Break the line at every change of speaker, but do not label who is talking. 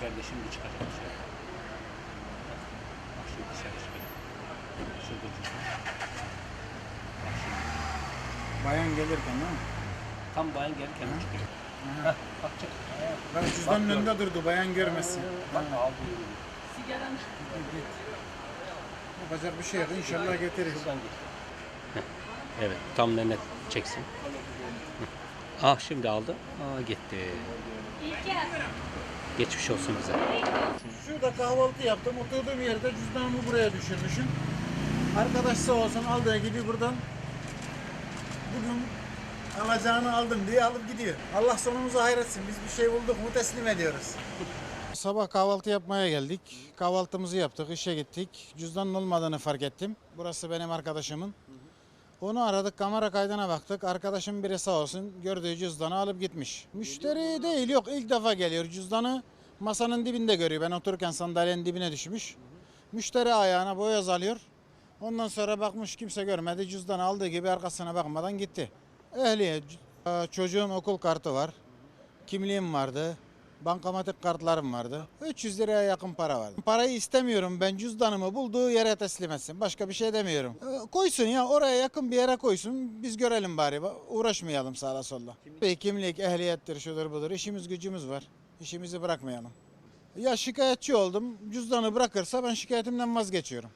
şimdi çıkacak dışarı. Bak şimdi dışarı çıkacak. Şurada. Bak şimdi.
Bayan gelirken değil mi?
Tam bayan gelirken çıkıyor. Heh, bak çık.
Bak cüzdanın
Bak,
önünde durdu bayan görmesin.
Bak aldı.
Yapacak bir şey yok inşallah getirir.
Şuradan git. Evet tam net çeksin. Ah şimdi aldı. Aa gitti. Geçmiş olsun bize.
Şurada kahvaltı yaptım. Oturduğum yerde cüzdanımı buraya düşürmüşüm. Arkadaş sağ olsun aldığı gibi buradan bugün alacağını aldım diye alıp gidiyor. Allah sonumuzu hayretsin. Biz bir şey bulduk mu teslim ediyoruz. Sabah kahvaltı yapmaya geldik. Kahvaltımızı yaptık, işe gittik. Cüzdanın olmadığını fark ettim. Burası benim arkadaşımın. Onu aradık, kamera kaydına baktık. Arkadaşım biri sağ olsun gördüğü cüzdanı alıp gitmiş. Müşteri değil, yok ilk defa geliyor. Cüzdanı masanın dibinde görüyor. Ben otururken sandalyenin dibine düşmüş. Müşteri ayağına boyoz alıyor. Ondan sonra bakmış kimse görmedi. Cüzdanı aldığı gibi arkasına bakmadan gitti. Ehliyet, c- çocuğun okul kartı var. Kimliğim vardı. Bankamatik kartlarım vardı. 300 liraya yakın para vardı. Parayı istemiyorum ben cüzdanımı bulduğu yere teslim etsin. Başka bir şey demiyorum. Ee, Koysun ya oraya yakın bir yere koysun. Biz görelim bari. Uğraşmayalım sağda solda. Kimlik, kimlik ehliyettir şudur budur. İşimiz gücümüz var. İşimizi bırakmayalım. Ya şikayetçi oldum. Cüzdanı bırakırsa ben şikayetimden vazgeçiyorum.